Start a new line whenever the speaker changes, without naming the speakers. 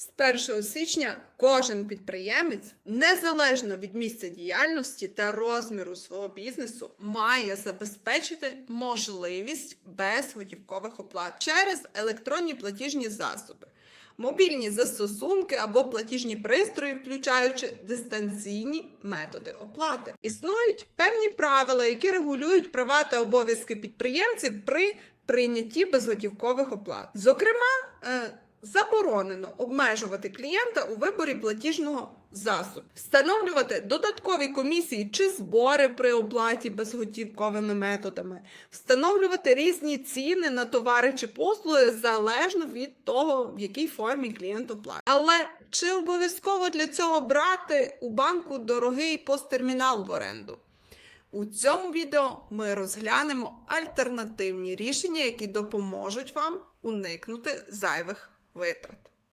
З 1 січня кожен підприємець, незалежно від місця діяльності та розміру свого бізнесу, має забезпечити можливість безготівкових оплат через електронні платіжні засоби, мобільні застосунки або платіжні пристрої, включаючи дистанційні методи оплати. Існують певні правила, які регулюють права та обов'язки підприємців при прийнятті безготівкових оплат. Зокрема, е, заборонено обмежувати клієнта у виборі платіжного засобу, встановлювати додаткові комісії чи збори при оплаті безготівковими методами, встановлювати різні ціни на товари чи послуги залежно від того, в якій формі клієнт оплатить. Але чи обов'язково для цього брати у банку дорогий посттермінал в оренду? У цьому відео ми розглянемо альтернативні рішення, які допоможуть вам уникнути зайвих витрат.